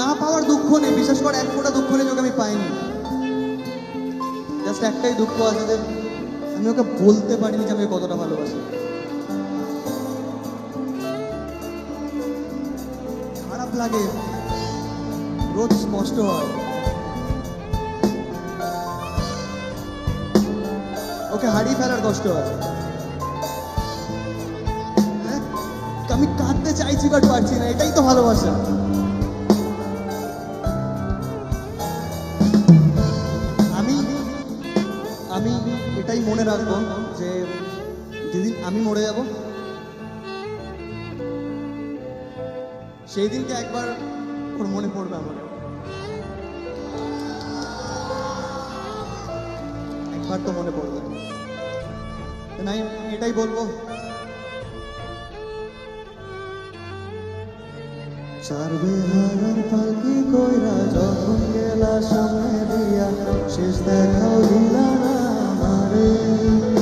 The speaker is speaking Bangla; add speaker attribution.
Speaker 1: না পাওয়ার দুঃখ নেই, বিশেষ করে এক ফোঁটা দুঃখ নেই, ওকে আমি পাইনি। জাস্ট একটাই দুঃখ আছে যে আমি ওকে বলতে পারিনি যে আমি কতটা ভালোবাসি। খারাপ লাগে, রোজ স্পষ্ট হয়। ওকে হারিয়ে ফেলার কষ্ট হয়। হ্যাঁ? আমি কাঁদতে চাইছি বাট পারছি না, এটাই তো ভালোবাসা। আমি এটাই মনে রাখব যে যেদিন আমি মরে যাব সেই দিনকে একবার ওর মনে পড়বে আমার। একবার তো মনে পড়বে। নাই এটাই বলব। চারবে হারার পালকি কইরা যখন গেলা সামনে দিয়া, শেষ দেখাও thank you.